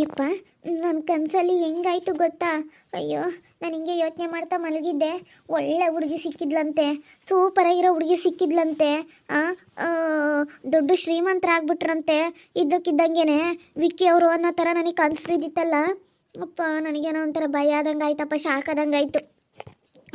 ಯಪ್ಪ ನನ್ನ ಕನಸಲ್ಲಿ ಹೆಂಗಾಯ್ತು ಗೊತ್ತಾ? ಅಯ್ಯೋ, ನಾನು ಹಿಂಗೆ ಯೋಚನೆ ಮಾಡ್ತಾ ಮಲಗಿದ್ದೆ. ಒಳ್ಳೆ ಹುಡುಗಿ ಸಿಕ್ಕಿದ್ಲಂತೆ. ಸೂಪರಾಗಿರೋ ಹುಡುಗಿ ಸಿಕ್ಕಿದ್ಲಂತೆ. ದೊಡ್ಡ ಶ್ರೀಮಂತರಾಗ್ಬಿಟ್ರಂತೆ. ಇದ್ದಕ್ಕಿದ್ದಂಗೆನೆ ವಿಕ್ಕಿ ಅವರು ಅನ್ನೋ ಥರ ನನಗೆ ಕನಸು ಬಿದ್ದಿತ್ತಲ್ಲ. ಅಪ್ಪ, ನನಗೇನೋ ಒಂಥರ ಭಯ ಆದಂಗೆ ಆಯ್ತಪ್ಪ ಶಾಕ್ ಆದಂಗೆ ಆಯಿತು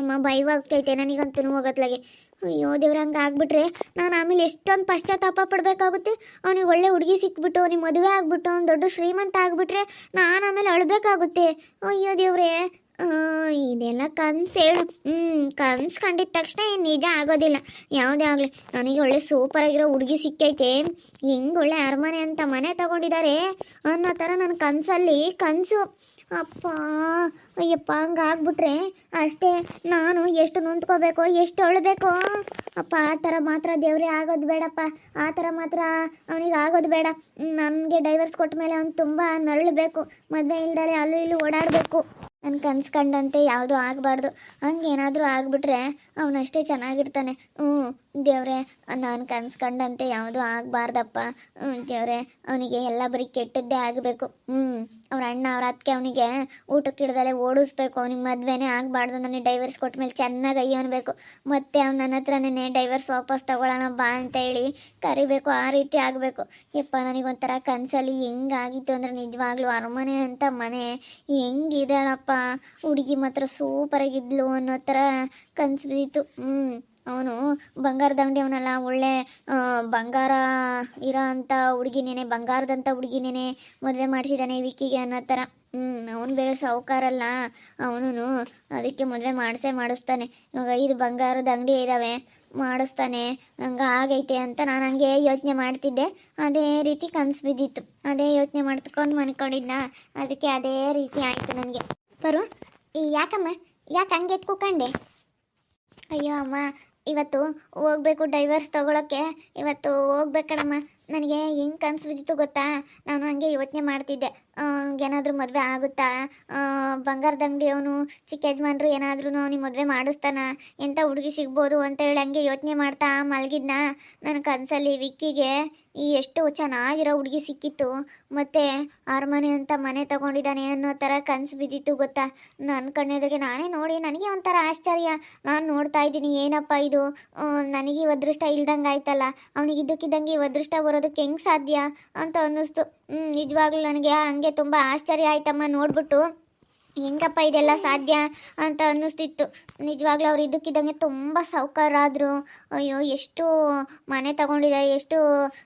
ಅಮ್ಮ ಭಯವಾಗ್ತೈತೆ ನನಗಂತೂ ಹೋಗತ್ಲಾಗೆ. ಅಯ್ಯೋ ದೇವ್ರ, ಹಂಗೆ ಆಗ್ಬಿಟ್ರೆ ನಾನು ಆಮೇಲೆ ಎಷ್ಟೊಂದು ಪಶ್ಚಾತ್ತಾಪ ಪಡಬೇಕಾಗುತ್ತೆ. ಅವನಿಗೆ ಒಳ್ಳೆ ಹುಡುಗಿ ಸಿಕ್ಬಿಟ್ಟು, ಅವನಿಗೆ ಮದುವೆ ಆಗ್ಬಿಟ್ಟು, ಅವ್ನು ದೊಡ್ಡ ಶ್ರೀಮಂತ ಆಗಿಬಿಟ್ರೆ ನಾನು ಆಮೇಲೆ ಅಳಬೇಕಾಗುತ್ತೆ. ಅಯ್ಯೋ ದೇವ್ರೇ ಇದೆಲ್ಲ ಕನ್ಸು ಹೇಳು. ಹ್ಞೂ ಕನ್ಸು ಕಂಡಿದ ತಕ್ಷಣ ಏನು ನಿಜ ಆಗೋದಿಲ್ಲ. ಯಾವುದೇ ಆಗಲಿ, ನನಗೆ ಒಳ್ಳೆ ಸೂಪರಾಗಿರೋ ಹುಡುಗಿ ಸಿಕ್ಕೈತೆ. ಹೆಂಗೆ ಒಳ್ಳೆ ಅರಮನೆ ಅಂತ ಮನೆ ತಗೊಂಡಿದ್ದಾರೆ ಅನ್ನೋ ಥರ ನನ್ನ ಕನಸಲ್ಲಿ ಕನಸು. ಅಪ್ಪ, ಅಯ್ಯಪ್ಪ, ಹಂಗಾಗ್ಬಿಟ್ರೆ ಅಷ್ಟೇ ನಾನು ಎಷ್ಟು ನೊಂದ್ಕೋಬೇಕು, ಎಷ್ಟು ಅಳಬೇಕು? ಅಪ್ಪ, ಆ ಥರ ಮಾತ್ರ ದೇವ್ರೇ ಆಗೋದು ಬೇಡಪ್ಪ. ಆ ಥರ ಮಾತ್ರ ಅವನಿಗೆ ಆಗೋದು ಬೇಡ. ನನಗೆ ಡೈವರ್ಸ್ ಕೊಟ್ಟ ಮೇಲೆ ಅವ್ನು ತುಂಬ ನರಳಬೇಕು. ಮದುವೆ ಇಲ್ದಲೆ ಅಲ್ಲೂ ಇಲ್ಲೂ ಓಡಾಡಬೇಕು. ನನ್ನ ಕನ್ಸ್ಕೊಂಡಂತೆ ಯಾವುದೂ ಆಗಬಾರ್ದು. ಹಂಗೇನಾದರೂ ಆಗಿಬಿಟ್ರೆ ಅವನಷ್ಟೇ ಚೆನ್ನಾಗಿರ್ತಾನೆ. ಹ್ಞೂ ದೇವ್ರೆ, ನಾನು ಕನ್ಸು ಕಂಡಂತೆ ಯಾವುದೂ ಆಗಬಾರ್ದಪ್ಪ. ಹ್ಞೂ ದೇವ್ರೆ, ಅವನಿಗೆ ಎಲ್ಲ ಬರೀ ಕೆಟ್ಟದ್ದೇ ಆಗಬೇಕು. ಹ್ಞೂ ಅವ್ರ ಅಣ್ಣ, ಅವ್ರ ಅದಕ್ಕೆ ಅವನಿಗೆ ಊಟಕ್ಕೆ ಹಿಡ್ದಲೆ ಓಡಿಸ್ಬೇಕು. ಅವ್ನಿಗೆ ಮದುವೆನೇ ಆಗಬಾರ್ದು. ನನಗೆ ಡೈವರ್ಸ್ ಕೊಟ್ಟ ಮೇಲೆ ಚೆನ್ನಾಗಿ ಅಯ್ಯೋ ಅನ್ಬೇಕು. ಮತ್ತೆ ಅವ್ನು ನನ್ನ ಹತ್ರನೇ ಡೈವರ್ಸ್ ವಾಪಸ್ ತಗೊಳ್ಳೋಣ ಬಾ ಅಂತ ಹೇಳಿ ಕರಿಬೇಕು. ಆ ರೀತಿ ಆಗಬೇಕು. ಯಪ್ಪ ನನಗೊಂಥರ ಕನಸಲ್ಲಿ ಹೆಂಗಾಗಿತ್ತು ಅಂದರೆ ನಿಜವಾಗ್ಲೂ ಅರಮನೆ ಅಂತ ಮನೆ. ಹೆಂಗಿದಾಳಪ್ಪ ಹುಡುಗಿ ಮಾತ್ರ ಸೂಪರಾಗಿದ್ಲು ಅನ್ನೋ ಥರ ಕನಸು ಬಿದ್ದಿತ್ತು. ಹ್ಞೂ ಅವನು ಬಂಗಾರದ ಅಂಗಡಿ ಅವನಲ್ಲ, ಒಳ್ಳೆ ಬಂಗಾರ ಇರೋ ಅಂಥ ಹುಡುಗಿನೇನೆ ಬಂಗಾರದಂಥ ಹುಡುಗಿನೇನೆ ಮದುವೆ ಮಾಡಿಸಿದ್ದಾನೆ ವಿಕ್ಕಿಗೆ ಅನ್ನೋ ಥರ ಹ್ಞೂ ಅವನು ಬೇರೆ ಸಾಹುಕಾರಲ್ಲ ಅವನು ಅದಕ್ಕೆ ಮದುವೆ ಮಾಡಿಸೇ ಮಾಡಿಸ್ತಾನೆ. ಇವಾಗ ಐದು ಬಂಗಾರದ ಅಂಗಡಿ ಇದ್ದಾವೆ ಮಾಡಿಸ್ತಾನೆ. ಹಂಗೆ ಆಗೈತೆ ಅಂತ ನಾನು ಹಂಗೆ ಯೋಚನೆ ಮಾಡ್ತಿದ್ದೆ. ಅದೇ ರೀತಿ ಕನಸು ಬಿದ್ದಿತ್ತು. ಅದೇ ಯೋಚನೆ ಮಾಡ್ಕೊಂಡು ಮನ್ಕೊಂಡಿದ್ನ. ಅದಕ್ಕೆ ಅದೇ ರೀತಿ ಆಯಿತು ನನಗೆ. ಬರು ಈ ಯಾಕಮ್ಮ, ಯಾಕೆ ಹಂಗೆ ಎತ್ಕೊಂಡೆ? ಅಯ್ಯೋ ಅಮ್ಮ ಇವತ್ತು ಹೋಗ್ಬೇಕು ಡೈವರ್ಸ್ ತಗೊಳಕ್ಕೆ. ಇವತ್ತು ಹೋಗ್ಬೇಕಣಮ್ಮ. ನನಗೆ ಹೆಂಗೆ ಕನ್ಸು ಬಿದ್ದಿತ್ತು ಗೊತ್ತಾ? ನಾನು ಹಂಗೆ ಯೋಚನೆ ಮಾಡ್ತಿದ್ದೆ. ಏನಾದರೂ ಮದುವೆ ಆಗುತ್ತಾ? ಬಂಗಾರದ ಅಂಗಡಿ ಅವನು, ಚಿಕ್ಕ ಯಜಮಾನ್ರು ಏನಾದ್ರೂ ಅವನಿಗೆ ಮದುವೆ ಮಾಡಿಸ್ತಾನ? ಎಂಥ ಹುಡುಗಿ ಸಿಗ್ಬೋದು ಅಂತ ಹೇಳಿ ಹಂಗೆ ಯೋಚನೆ ಮಾಡ್ತಾ ಮಲಗಿದ್ನ. ನನ್ನ ಕನಸಲ್ಲಿ ವಿಕ್ಕಿಗೆ ಈ ಎಷ್ಟು ಚೆನ್ನಾಗಿರೋ ಹುಡುಗಿ ಸಿಕ್ಕಿತ್ತು. ಮತ್ತು ಅರಮನೆ ಅಂತ ಮನೆ ತಗೊಂಡಿದ್ದಾನೆ ಅನ್ನೋ ಥರ ಕನಸು ಬಿದ್ದಿತ್ತು ಗೊತ್ತಾ? ನನ್ನ ಕಣ್ಣೆದ್ರಿಗೆ ನಾನೇ ನೋಡಿ ನನಗೆ ಒಂಥರ ಆಶ್ಚರ್ಯ. ನಾನು ನೋಡ್ತಾ ಇದ್ದೀನಿ, ಏನಪ್ಪ ಇದು? ನನಗೆ ಅದೃಷ್ಟ ಇಲ್ದಂಗೆ ಆಯ್ತಲ್ಲ ಅವನಿಗೆ ಇದ್ದಕ್ಕಿದ್ದಂಗೆ ಅದೃಷ್ಟ ಅದೃಷ್ಟ ಬರೋದಕ್ಕೆ ಹೆಂಗೆ ಸಾಧ್ಯ ಅಂತ ಅನ್ನಿಸ್ತು. ನಿಜವಾಗ್ಲೂ ನನಗೆ ಹಂಗೆ ತುಂಬ ಆಶ್ಚರ್ಯ ಆಯ್ತಮ್ಮ ನೋಡ್ಬಿಟ್ಟು. ಹೆಂಗಪ್ಪ ಇದೆಲ್ಲ ಸಾಧ್ಯ ಅಂತ ಅನ್ನಿಸ್ತಿತ್ತು. ನಿಜವಾಗ್ಲೂ ಅವ್ರು ಇದಕ್ಕಿದ್ದಂಗೆ ತುಂಬ ಸಾಹುಕಾರಾದರು ಅಯ್ಯೋ, ಎಷ್ಟು ಮನೆ ತಗೊಂಡಿದ್ದಾರೆ, ಎಷ್ಟು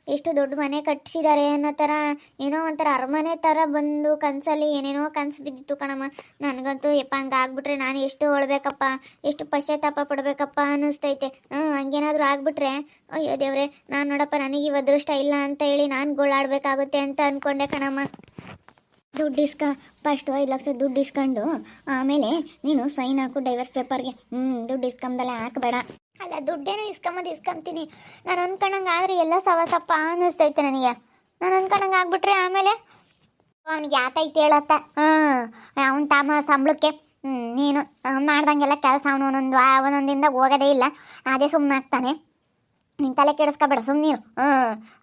ಎಷ್ಟು ದೊಡ್ಡ ಮನೆ ಕಟ್ಟಿಸಿದ್ದಾರೆ ಅನ್ನೋ ಥರ ಏನೋ ಒಂಥರ ಅರಮನೆ ಥರ ಬಂದು ಕನಸಲ್ಲಿ ಏನೇನೋ ಕನಸು ಬಿದ್ದಿತ್ತು ಕಣಮ್ಮ. ನನಗಂತೂ ಯಪ್ಪ ಹಂಗಾಗ್ಬಿಟ್ರೆ ನಾನು ಎಷ್ಟು ಹೊಳ್ಬೇಕಪ್ಪ, ಎಷ್ಟು ಪಶ್ಚಾತ್ತಾಪ ಪಡಬೇಕಪ್ಪ ಅನ್ನಿಸ್ತೈತೆ. ಹ್ಞೂ ಹಂಗೇನಾದರೂ ಆಗ್ಬಿಟ್ರೆ, ಅಯ್ಯೋ ದೇವ್ರೆ, ನಾನು ನೋಡಪ್ಪ ನನಗೆ ಇವ ಅದೃಷ್ಟ ಇಲ್ಲ ಅಂತ ಹೇಳಿ ನಾನು ಗೋಳಾಡಬೇಕಾಗುತ್ತೆ ಅಂತ ಅಂದ್ಕೊಂಡೆ ಕಣಮ್ಮ. ದುಡ್ಡು ಇಸ್ಕ ಫಸ್ಟ್ ಐದು ಲಕ್ಷ ದುಡ್ಡು ಇಸ್ಕೊಂಡು, ಆಮೇಲೆ ನೀನು ಸೈನ್ ಹಾಕು ಡೈವರ್ಸ್ ಪೇಪರ್ಗೆ ಹ್ಞೂ ದುಡ್ಡು ಇಸ್ಕೊಂಬದಲ್ಲ ಹಾಕಬೇಡ. ಅಲ್ಲ, ದುಡ್ಡೇನೋ ಇಸ್ಕೊಂಬದು ಇಸ್ಕೊಂತೀನಿ ನಾನು ಅನ್ಕೊಂಡಂಗೆ ಆದರೆ ಎಲ್ಲ ಸವಸಪ್ಪ ಅನ್ನಿಸ್ತೈತೆ ನನಗೆ. ನಾನು ಅನ್ಕೊಂಡಂಗೆ ಆಗ್ಬಿಟ್ರೆ ಆಮೇಲೆ ಅವ್ನಿಗೆ ಯಾತೈತೆ ಹೇಳತ್ತ. ಹಾಂ, ಅವ್ನ ತಮ್ಮ ಸಂಬಳಕ್ಕೆ ಹ್ಞೂ ನೀನು, ಮಾಡ್ದಂಗೆಲ್ಲ ಕೆಲಸ ಅವನು ಒಂದೊಂದು ಒಂದೊಂದಿಂದ ಹೋಗೋದೇ ಇಲ್ಲ. ಅದೇ ಸುಮ್ಮನೆ ನಿನ್ ತಲೆ ಕೆಡಿಸ್ಕೊಬೇಡ ಸುಮ್ಮನೀರು ಹ್ಞೂ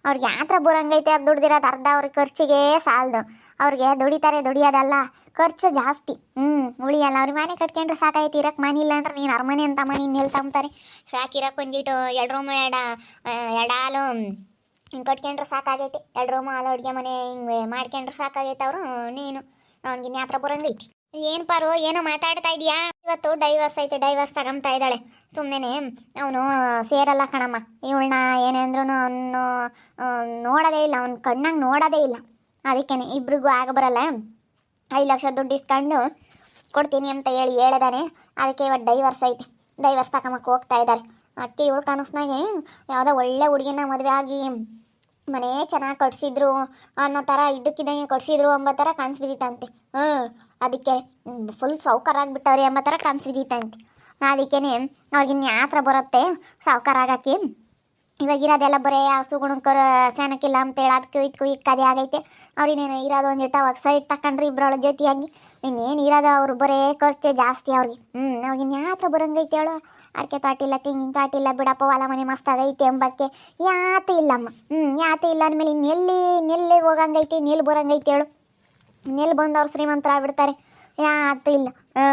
ಅವ್ರಿಗೆ ಯಾತ್ರ ಬರಂಗೈತೆ ಅದು ದುಡ್ದಿರೋದು ಅರ್ಧ ಅವ್ರಿಗೆ ಖರ್ಚಿಗೆ ಸಾಲದು. ಅವ್ರಿಗೆ ದುಡಿತಾರೆ ದುಡಿಯೋದಲ್ಲ, ಖರ್ಚು ಜಾಸ್ತಿ. ಹ್ಞೂ ಉಳಿಯಲ್ಲ. ಅವ್ರಿಗೆ ಮನೆ ಕಟ್ಕೊಂಡ್ರೆ ಸಾಕಾಯ್ತು ಇರಕ್ಕೆ ಮನೆ ಇಲ್ಲ ಅಂದ್ರೆ ನೀನು ಅರಮನೆ ಅಂತ ಮನೆ ಇನ್ನೆಲ್ಲಿ ತಂಬ್ತಾರೆ ಸಾಕಿರಕ್ಕೆ ಒಂದಿಟ್ಟು ಎರಡು ರೂಮು ಎಡ ಎರಡು ಹಾಲು. ಹಿಂಗೆ ಕಟ್ಕೊಂಡ್ರೆ ಸಾಕಾಗೈತಿ. ಎರಡು ರೂಮು ಹಾಲು, ಅಡುಗೆ ಮನೆ ಹಿಂಗೆ ಮಾಡ್ಕೊಂಡ್ರೆ ಸಾಕಾಗೈತೆ ಅವರು, ನೀನು. ಅವ್ನಿಗೆ ಇನ್ಯಾತ್ರ ಬರಂಗೈತಿ ಏನು ಪಾರು ಏನೋ ಮಾತಾಡ್ತಾ ಇದೀಯಾ? ಇವತ್ತು ಡೈವರ್ಸ್ ಐತೆ ಡೈವರ್ಸ್ ತಗೊಂತಾ ಇದ್ದಾಳೆ. ಸುಮ್ಮನೆ ಅವನು ಸೇರಲ್ಲ ಕಣಮ್ಮ. ಇವಳನ್ನ ಏನೇಂದ್ರೂ ಅವನು ನೋಡೋದೇ ಇಲ್ಲ. ಅವ್ನ ಕಣ್ಣಂಗೆ ನೋಡೋದೇ ಇಲ್ಲ. ಅದಕ್ಕೇನೆ, ಇಬ್ರಿಗೂ ಆಗ ಬರಲ್ಲ. ಐದು ಲಕ್ಷ ದುಡ್ಡು ಇಸ್ಕೊಂಡು ಕೊಡ್ತೀನಿ ಅಂತ ಹೇಳಿ ಹೇಳಿದಾನೆ. ಅದಕ್ಕೆ ಇವತ್ತು ಡೈವರ್ಸ್ ಐತೆ ಡೈವರ್ಸ್ ತಗೊಂಬಕ್ಕೆ ಹೋಗ್ತಾ ಇದ್ದಾರೆ. ಅದಕ್ಕೆ ಇವಳು ಕನಸ್ನಾಗೆ ಯಾವುದೋ ಒಳ್ಳೆ ಹುಡುಗಿನ ಮದುವೆ ಆಗಿ ಮನೆ ಚೆನ್ನಾಗಿ ಕೊಡಿಸಿದ್ರು, ಅನ್ನೋ ಥರ ಇದಕ್ಕಿದ್ದಂಗೆ ಕೊಡಿಸಿದ್ರು ಎಂಬ ಥರ ಕನ್ಸು ಬಿದ್ದಿತ್ತಂತೆ ಹ್ಞೂ ಅದಕ್ಕೆ ಫುಲ್ ಸೌಕರ್ ಆಗಿಬಿಟ್ಟವ್ರಿ ಎಂಬ ಥರ ಕನ್ಸು ಬಿದ್ದಿತ್ತಂತೆ ಅದಕ್ಕೇ ಅವ್ರಿಗೆ ಥರ ಬರುತ್ತೆ ಸಾವ್ಕಾರ ಆಗಕ್ಕೆ. ಇವಾಗಿರೋದೆಲ್ಲ ಬರೀ ಹಸು ಗುಣಕರ ಸೆನಕ್ಕಿಲ್ಲ ಅಂತೇಳಿ ಅದಕ್ಕೆ ಕುಯ್ ಕದೆ ಆಗೈತೆ. ಅವ್ರಿನೇನು ಇರೋದು ಒಂದು ಇಟ್ಟ ಸೈಡ್ ತಕೊಂಡ್ರಿ ಇಬ್ಬರೊಳ ಜೊತೆಯಾಗಿ. ಇನ್ನೇನು ಇರೋದು ಅವ್ರು ಬರೇ ಖರ್ಚು ಜಾಸ್ತಿ ಅವ್ರಿಗೆ. ಹ್ಞೂ ಅವ್ರಿಗೆ ಯಾತ್ರ ಬರಂಗೈತೆ ಹೇಳು. ಅಡಿಕೆ ತಾಟಿಲ್ಲ ತೆಂಗಿನ ತಾಟಿಲ್ಲ ಬಿಡಪ್ಪ ಹೊಲ ಮನೆ ಮಸ್ತಾಗೈತೆ ಎಂಬಕ್ಕೆ ಯಾತ ಇಲ್ಲಮ್ಮ. ಹ್ಞೂ ಯಾತ ಇಲ್ಲ ಅಂದಮೇಲೆ ಇನ್ನೆಲ್ಲಿ ಇನ್ನೆಲ್ಲಿ ಹೋಗಂಗೈತೆ ಇನ್ನೆಲ್ಲಿ ಬರಂಗೈತೆ ಹೇಳು. ಇನ್ನೆಲ್ಲಿ ಬಂದವ್ರು ಅವ್ರು ಶ್ರೀಮಂತರಾಗ್ಬಿಡ್ತಾರೆ? ಯಾತು ಇಲ್ಲ. ಹ್ಞೂ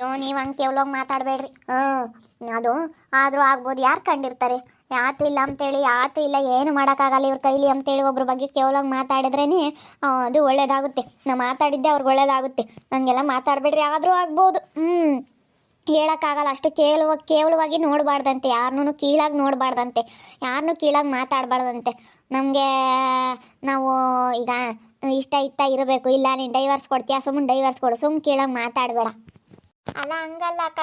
ಯೋ ನೀವು ಹಂಗೆ ಕೇವಲೋಗಿ ಮಾತಾಡಬೇಡ್ರಿ. ಹ್ಞೂ ಅದು, ಆದರೂ ಆಗ್ಬೋದು. ಯಾರು ಕಂಡಿರ್ತಾರೆ? ಯಾತು ಇಲ್ಲ ಅಂತೇಳಿ ಯಾತು ಇಲ್ಲ, ಏನು ಮಾಡೋಕ್ಕಾಗಲ್ಲ ಇವ್ರ ಕೈಲಿ ಅಂತೇಳಿ ಒಬ್ರ ಬಗ್ಗೆ ಕೇವಲಾಗಿ ಮಾತಾಡಿದ್ರೇ ಅದು ಒಳ್ಳೇದಾಗುತ್ತೆ. ನಾ ಮಾತಾಡಿದ್ದೆ ಅವ್ರಿಗೆ ಒಳ್ಳೇದಾಗುತ್ತೆ. ಹಂಗೆಲ್ಲ ಮಾತಾಡಬೇಡ್ರಿ, ಆದರೂ ಆಗ್ಬೋದು. ಹ್ಞೂ ಹೇಳೋಕ್ಕಾಗಲ್ಲ, ಅಷ್ಟು ಕೇವಲ ಕೇವಲವಾಗಿ ನೋಡಬಾರ್ದಂತೆ, ಯಾರನ್ನೂ ಕೀಳಾಗಿ ನೋಡಬಾರ್ದಂತೆ ಯಾರನ್ನೂ ಕೀಳಾಗಿ ಮಾತಾಡಬಾರ್ದಂತೆ. ನಮಗೆ, ನಾವು ಈಗ ಇಷ್ಟ ಇತ್ತ ಇರಬೇಕು. ಇಲ್ಲ, ನೀನು ಡೈವರ್ಸ್ ಕೊಡ್ತೀಯಾ? ಸುಮ್ಮನೆ ಡೈವರ್ಸ್ ಕೊಡು ಸುಮ್ಮನೆ ಕೀಳಾಗಿ ಮಾತಾಡಬೇಡ. ಅಲ್ಲ, ಹಂಗಲ್ಲ ಅಕ್ಕ.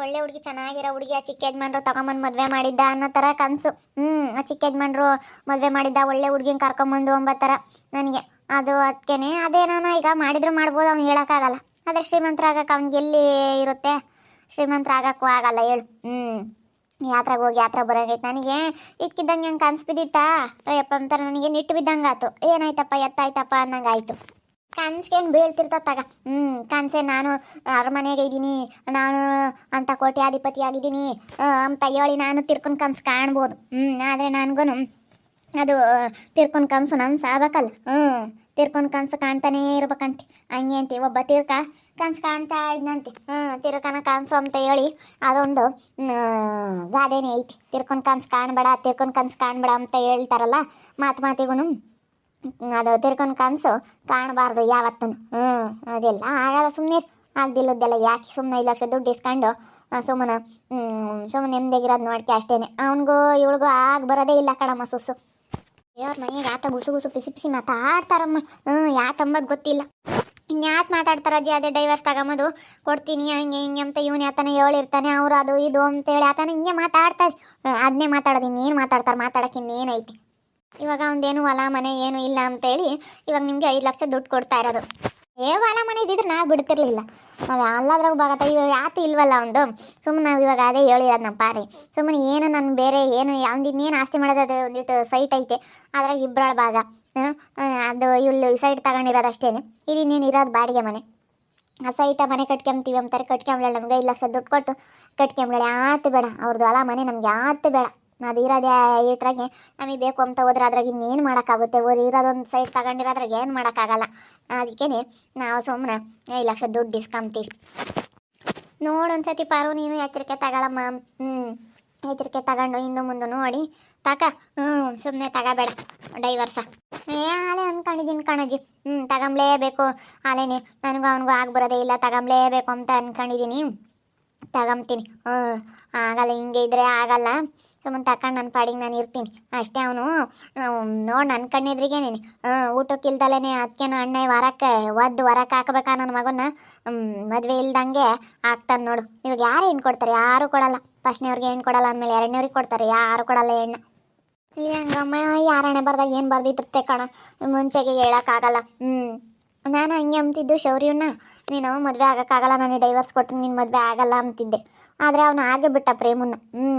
ಒಳ್ಳೆ ಹುಡುಗಿ ಚೆನ್ನಾಗಿರೋ ಹುಡುಗಿ, ಆ ಚಿಕ್ಕ ಯಜಮಾನ್ರು ತಗೊಂಬಂದು ಮದುವೆ ಮಾಡಿದ್ದ ಅನ್ನೋ ಥರ ಕನಸು. ಹ್ಞೂ ಆ ಚಿಕ್ಕ ಯಜಮಾನ್ರು ಮದುವೆ ಮಾಡಿದ್ದ ಒಳ್ಳೆ ಹುಡುಗಿನ ಕರ್ಕೊಂಬಂದು ಒಂಬತ್ತರ ನನಗೆ. ಅದು ಅದಕ್ಕೇನೆ ಅದೇನಾನ ಈಗ ಮಾಡಿದ್ರು ಮಾಡ್ಬೋದು, ಅವ್ನು ಹೇಳೋಕ್ಕಾಗಲ್ಲ. ಆದರೆ ಶ್ರೀಮಂತರಾಗಕ್ಕೆ ಅವ್ನಿಗೆ ಎಲ್ಲಿ ಇರುತ್ತೆ? ಶ್ರೀಮಂತರಾಗಕ್ಕೂ ಆಗಲ್ಲ, ಹೇಳು. ಹ್ಞೂ ಯಾತ್ರೆಗೆ ಹೋಗಿ ಯಾತ್ರೆ ಬರೋಂಗೈತೆ ನನಗೆ. ಇದ್ಕಿದ್ದಂಗೆ ಹಂಗೆ ಕನ್ಸು ಬಿದ್ದಿತ್ತಾ? ಅಯ್ಯಪ್ಪ ಅಂತಾರೆ ನನಗೆ ನಿಟ್ಟು ಬಿದ್ದಂಗೆ ಆಯ್ತು ಏನಾಯ್ತಪ್ಪ, ಎತ್ತಾಯ್ತಪ್ಪ ಅನ್ನಂಗೆ ಕನ್ಸ್ಗೇನು ಬೀಳ್ತಿರ್ತದ ತಗ. ಹ್ಞೂ ಕನ್ಸೆ ನಾನು ಅರಮನೆಗೆ ಇದ್ದೀನಿ. ನಾನು ಅಂತ ಕೋಟ್ಯಾಧಿಪತಿ ಆಗಿದ್ದೀನಿ. ಅಂತ ಹೇಳಿ ನಾನು ತಿರ್ಕೊಂಡು ಕನ್ಸು ಕಾಣ್ಬೋದು. ಹ್ಞೂ ಆದರೆ ನನಗೂ ಅದು, ತಿರ್ಕೊಂಡು ಕನಸು ನನ್ನ ಸಾಬೇಕಲ್ಲ ಹ್ಞೂ ತಿರ್ಕೊಂಡು ಕನಸು ಕಾಣ್ತಾನೇ ಇರ್ಬೇಕಂತೆ ಹಂಗೆ ಅಂತೆ, ಒಬ್ಬ ತಿರ್ಕ ಕನ್ಸು ಕಾಣ್ತಾ ಇದ್ನಂತೆ. ಹ್ಞೂ ತಿರ್ಕನ ಕನಸು ಅಂತ ಹೇಳಿ ಅದೊಂದು ಗಾದೆನೇ ಐತಿ. ತಿರ್ಕೊಂಡು ಕನಸು ಕಾಣಬೇಡ, ತಿರ್ಕೊಂಡು ಕನಸು ಕಾಣಬೇಡ ಅಂತ ಹೇಳ್ತಾರಲ್ಲ, ಮಾತು ಮಾತಿಗೂ ಅದು ತಿರ್ಕೊಂಡು ಕನಸು ಕಾಣಬಾರ್ದು ಯಾವತ್ತೂ ಹ್ಞೂ ಅದೆಲ್ಲ ಆಗಲ್ಲ ಸುಮ್ಮನೆ ಆಗ್ದಿಲ್ಲದ್ದೆಲ್ಲ ಯಾಕೆ ಸುಮ್ಮನೆ ಐದು ಲಕ್ಷ ದುಡ್ಡು ಇಸ್ಕೊಂಡು ಸುಮ್ಮನೆ ಸುಮ್ಮನೆ ನೆಮ್ಮದಿಗಿರೋದು ನೋಡ್ಕೆ ಅಷ್ಟೇನೆ. ಅವನಿಗೂ ಇವಳಿಗೂ ಆಗ ಬರೋದೇ ಇಲ್ಲ ಕಣಮ್ಮ ಸುಸು ಇವ್ರ ಮನೆಗೆ ಆತ ಗುಸು ಗುಸು ಪಿಸಿ ಪಿಸಿ ಮಾತಾಡ್ತಾರಮ್ಮ. ಹ್ಞೂ ಯಾತಂಬದು ಗೊತ್ತಿಲ್ಲ. ಇನ್ಯಾತ್ ಮಾತಾಡ್ತಾರ ಅಜ್ಜಿ ಅದೇ ಡೈವರ್ಸ್ ತಗೊಂಬೋದು? ಕೊಡ್ತೀನಿ, ಹಂಗೆ ಹಿಂಗೆ ಅಂತ ಇವನು ಯಾತನ ಹೇಳಿರ್ತಾನೆ ಅವ್ರು ಅದು ಇದು ಅಂತೇಳಿ ಆತನ ಹಿಂಗೆ ಮಾತಾಡ್ತಾರೆ. ಅದನ್ನೇ ಮಾತಾಡೋದು, ಇನ್ನೇನು ಮಾತಾಡ್ತಾರೆ, ಮಾತಾಡೋಕೆ ಇನ್ನೇನೈತಿ ಇವಾಗ ಒಂದೇನು ಹೊಲ ಮನೆ ಏನು ಇಲ್ಲ ಅಂತೇಳಿ ಇವಾಗ ನಿಮಗೆ ಐದು ಲಕ್ಷ ದುಡ್ಡು ಕೊಡ್ತಾ ಇರೋದು. ಏ ಹೊಲ ಮನೆ ಇದ್ದಿದ್ರೆ ನಾವು ಬಿಡ್ತಿರ್ಲಿಲ್ಲ. ನಾವು ಎಲ್ಲದ್ರಾಗ ಬಾಗತ್ತ ಇವಾಗ ಯಾತು ಇಲ್ವಲ್ಲ ಒಂದು. ಸುಮ್ಮನೆ ನಾವು ಇವಾಗ ಅದೇ ಹೇಳಿರೋದು ನಮ್ಮ ಪಾರಿ. ಸುಮ್ಮನೆ ಏನು ನಾನು ಬೇರೆ ಏನು ಇನ್ನೇನು ಆಸ್ತಿ ಮಾಡೋದು ಅದು ಒಂದಿಟ್ಟು ಸೈಟ್ ಐತೆ. ಅದ್ರಾಗ ಇಬ್ಬರ ಭಾಗ. ಅದು ಇಲ್ಲಿ ಸೈಟ್ ತಗೊಂಡಿರೋದು ಅಷ್ಟೇ ಇದು ಇನ್ನೇನು ಇರೋದು ಬಾಡಿಗೆ ಮನೆ. ಆ ಸೈಟ ಮನೆ ಕಟ್ಕೊಂತೀವಿ ಅಂತಾರೆ ಕಟ್ಕೊಂಬ್ಳ ನಮ್ಗೆ ಐದು ಲಕ್ಷ ದುಡ್ಡು ಕೊಟ್ಟು ಕಟ್ಕೊಂಬ್ಳ ಯಾತು ಬೇಡ ಅವ್ರದ್ದು ಹೊಲ ಮನೆ ನಮ್ಗೆ ಯಾತು ಬೇಡ. ಅದು ಇರೋದೇ ಇಟ್ರಾಗೆ ನಮಗೆ ಬೇಕು ಅಂತ ಹೋದ್ರೆ ಅದ್ರಾಗ ಇನ್ನೇನು ಮಾಡೋಕ್ಕಾಗುತ್ತೆ? ಅವ್ರು ಇರೋದೊಂದು ಸೈಡ್ ತಗೊಂಡಿರೋದ್ರಾಗ ಏನು ಮಾಡೋಕ್ಕಾಗಲ್ಲ? ಅದಕ್ಕೇ ನಾವು ಸುಮ್ಮನೆ ಐದು ಲಕ್ಷ ದುಡ್ಡು ಇಸ್ಕೊಂತೀವಿ ನೋಡೊಂದ್ಸತಿ ಪಾರು, ನೀನು ಎಚ್ಚರಿಕೆ ತಗೊಳಮ್ಮ. ಹ್ಞೂ ಎಚ್ಚರಿಕೆ ತಗೊಂಡು ಹಿಂದೆ ಮುಂದೆ ನೋಡಿ. ತಕ. ಹ್ಞೂ ಸುಮ್ಮನೆ ತಗೋಬೇಡ. ಡೈವರ್ಸ. ಏ, ಆಲೆ ಅನ್ಕೊಂಡಿದ್ದೀನಿ ಕಣಜ್ಜಿ ಹ್ಞೂ ತಗೊಂಬ್ಲೇಬೇಕು. ಆಲೇನೆ, ನನಗೂ ಅವನಿಗೂ ಆಗ್ಬರೋದೇ ಇಲ್ಲ. ತಗೊಂಬ್ಲೇಬೇಕು ಅಂತ ಅನ್ಕೊಂಡಿದ್ದೀನಿ ತಗೊಂತೀನಿ ಹ್ಞೂ, ಆಗಲ್ಲ, ಹಿಂಗೆ ಇದ್ರೆ ಆಗಲ್ಲ. ಸುಮ್ಮನೆ ತಕೊಂಡು ನನ್ನ ಪಾಡಿಗೆ ನಾನು ಇರ್ತೀನಿ. ಅಷ್ಟೇ ಅವನು. ನೋಡಿ ನನ್ನ ಕಣ್ಣಿದ್ರಿಗೆ ನೀನು. ಊಟಕ್ಕೆ ಇಲ್ದಲೇ ಅದಕ್ಕೇನು ಅಣ್ಣ ವರಕ್ಕೆ ಒದ್ದು ವರಕ್ಕೆ ಹಾಕ್ಬೇಕಾ ನನ್ನ ಮಗನ ಮದುವೆ ಇಲ್ದಂಗೆ ಆಗ್ತಾನೆ ನೋಡು. ಇವಾಗ ಯಾರು ಹೆಣ್ಣು ಕೊಡ್ತಾರೆ? ಯಾರು ಕೊಡಲ್ಲ. ಫಸ್ಟ್ನೇವ್ರಿಗೆ ಹೆಣ್ಣು ಕೊಡಲ್ಲ ಅಂದಮೇಲೆ ಎರಡನೇವ್ರಿಗೆ ಕೊಡ್ತಾರೆ. ಯಾರು ಕೊಡಲ್ಲ ಹೆಣ್ಣು ಹಂಗಮ್ಮ ಯಾರಣ್ಣೆ ಬರ್ದಾಗ ಏನು ಬರ್ದಿತ್ತಿರ್ತೆ ಕಣ. ಮುಂಚೆಗೆ ಹೇಳೋಕ್ಕಾಗಲ್ಲ ಹ್ಞೂ. ನಾನು ಹಂಗೆ ಅಂತಿದ್ದು ಶೌರ್ಯನ ನೀನು ಮದುವೆ ಆಗೋಕ್ಕಾಗಲ್ಲ, ನಾನು ಡೈವರ್ಸ್ ಕೊಟ್ಟು ನಿನ್ನ ಮದುವೆ ಆಗಲ್ಲ ಅಂತಿದ್ದೆ ಆದರೆ ಅವನು ಹಾಗೆ ಬಿಟ್ಟ ಪ್ರೇಮನ್ನ. ಹ್ಞೂ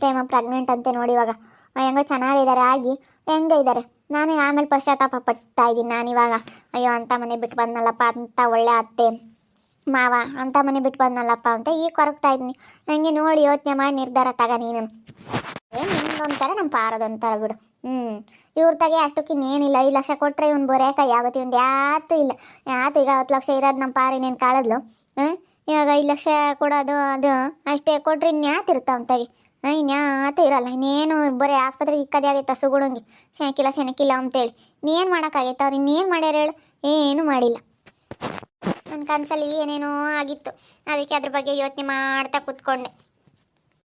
ಪ್ರೇಮ ಪ್ರೆಗ್ನೆಂಟ್ ಅಂತೆ ನೋಡಿ ಇವಾಗ. ಹೆಂಗೋ ಚೆನ್ನಾಗಿದ್ದಾರೆ ಆಗಿ ಹೆಂಗೆ ಇದ್ದಾರೆ ನಾನು ಆಮೇಲೆ ಪಶ್ಚಾತ್ತಾಪ ಪಡ್ತಾ ಇದ್ದೀನಿ ನಾನಿವಾಗ ಅಯ್ಯೋ, ಅಂಥ ಮನೆ ಬಿಟ್ಟು ಬಂದನಲ್ಲಪ್ಪ ಅಂತ ಒಳ್ಳೆ ಅತ್ತೆ, ಮಾವ, ಅಂಥ ಮನೆ ಬಿಟ್ಟು ಬಂದನಲ್ಲಪ್ಪ ಅಂತ ಈಗ ಕೊರಗ್ತಾ ಇದ್ದೀನಿ. ಹಂಗೆ ನೋಡಿ ಯೋಚನೆ ಮಾಡಿ ನಿರ್ಧಾರ ತಗ ನೀನು. ಏನು ನಿಮ್ದೊಂಥರ ನಮ್ಮ ಪಾರದೊಂಥರ ಬಿಡು. ಹ್ಞೂ ಇವ್ರ ತಗೆ ಅಷ್ಟಕ್ಕೆ ಇನ್ನೇನಿಲ್ಲ. ಐದು ಲಕ್ಷ ಕೊಟ್ಟರೆ ಇವ್ನು ಬರೋಕೆ ಆಗುತ್ತೆ? ಒಂದು ಯಾತು ಇಲ್ಲ. ಯಾತು ಈಗ ಹತ್ತು ಲಕ್ಷ ಇರೋದು ನಮ್ಮ ಪಾರಿ ನೀನು ಕಾಳದ್ಲು? ಹಾಂ? ಇವಾಗ ಐದು ಲಕ್ಷ ಕೊಡೋದು, ಅದು ಅಷ್ಟೇ ಕೊಟ್ರೆ ಇರುತ್ತೆ ಅವ್ನ ತಗೆ? ಹಾಂ ಇನ್ಯಾತು ಇರಲ್ಲ. ಇನ್ನೇನು ಬರೀ ಆಸ್ಪತ್ರೆಗೆ ಇಕ್ಕದೇ ಆಗೈತೆ ಸುಗುಡಂಗೆ? ಸೆನಕಿಲ್ಲ ಸೆನಕಿಲ್ಲ ಅಂತೇಳಿ ಇನ್ನೇನು ಮಾಡೋಕ್ಕಾಗೈತೆ? ಅವ್ರು ಇನ್ನೇನು ಮಾಡ್ಯಾರ ಹೇಳು? ಏನೂ ಮಾಡಿಲ್ಲ. ನನ್ನ ಕನಸಲ್ಲಿ ಏನೇನೋ ಆಗಿತ್ತು. ಅದಕ್ಕೆ ಅದ್ರ ಬಗ್ಗೆ ಯೋಚನೆ ಮಾಡ್ತಾ ಕೂತ್ಕೊಂಡೆ.